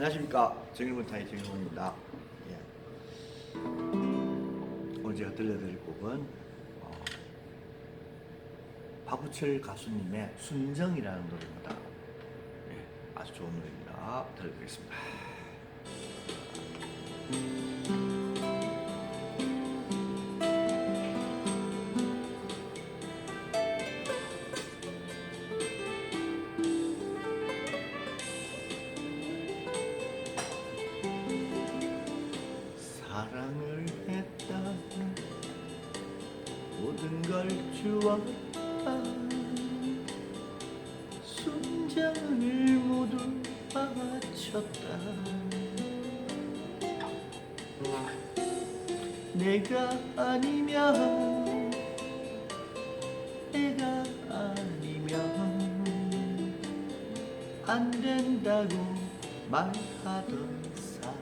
안녕하십니까 정일문타의 정일문입니다. 예. 오늘 제가 들려드릴 곡은 어, 박우철 가수님의 순정이라는 노래입니다. 예, 아주 좋은 노래입니다. 들려드리겠습니다. 주었다 순정을 모두 바쳤다. 내가 아니면 내가 아니면 안 된다고 말하던 사람.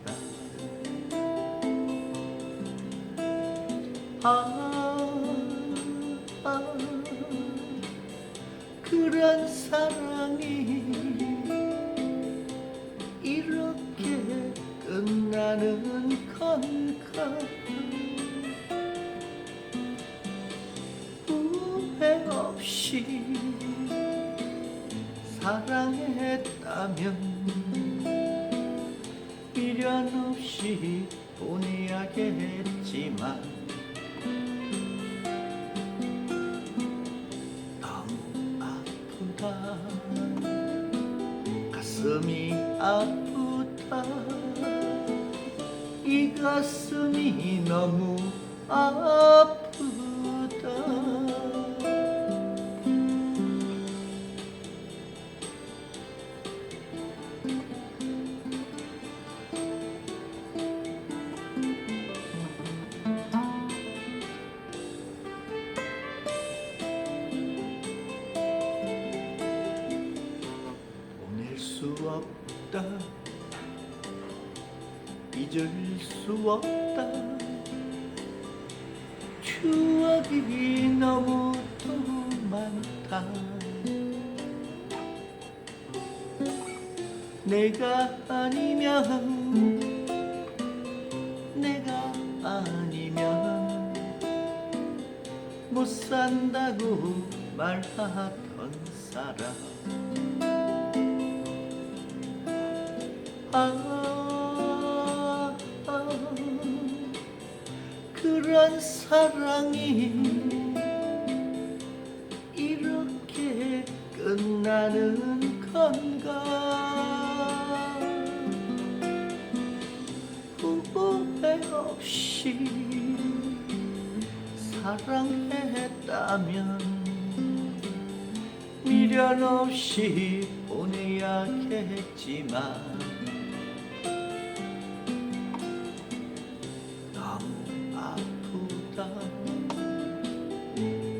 아, 그런 사랑이 이렇게 끝나는 건가 후회 없이 사랑했다면 미련 없이 보내야겠지만 가슴이 아프다 이 가슴이 너무 아 없다. 잊을 수 없다. 추억이 너무 또 많다. 내가 아니면 내가 아니면 못 산다고 말하던 사람 아, 아 그런 사랑이 이렇게 끝나는 건가? 후회 없이 사랑했다면 미련 없이 보내야겠지만 아프다.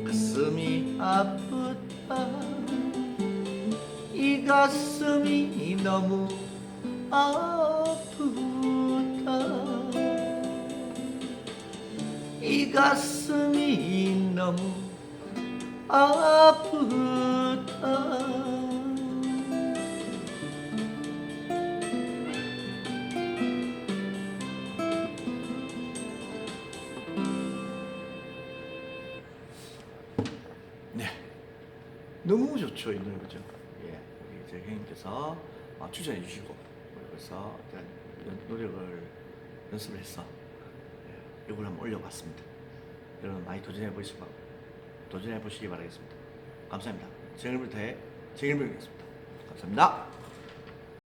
가슴이 아프다. 이 가슴이 너무 아프다. 이 가슴이 너무 아프다 너무 좋죠, 이 노래 그죠? 예. 우리 제 형님께서 어, 추천해 주시고 그래서 노력을 연습을 해서 예, 이걸 한번 올려봤습니다. 여러분 많이 도전해 바랍니다. 도전해 보시기 바라겠습니다. 감사합니다. 정일불태의 정일불이었습니다. 감사합니다.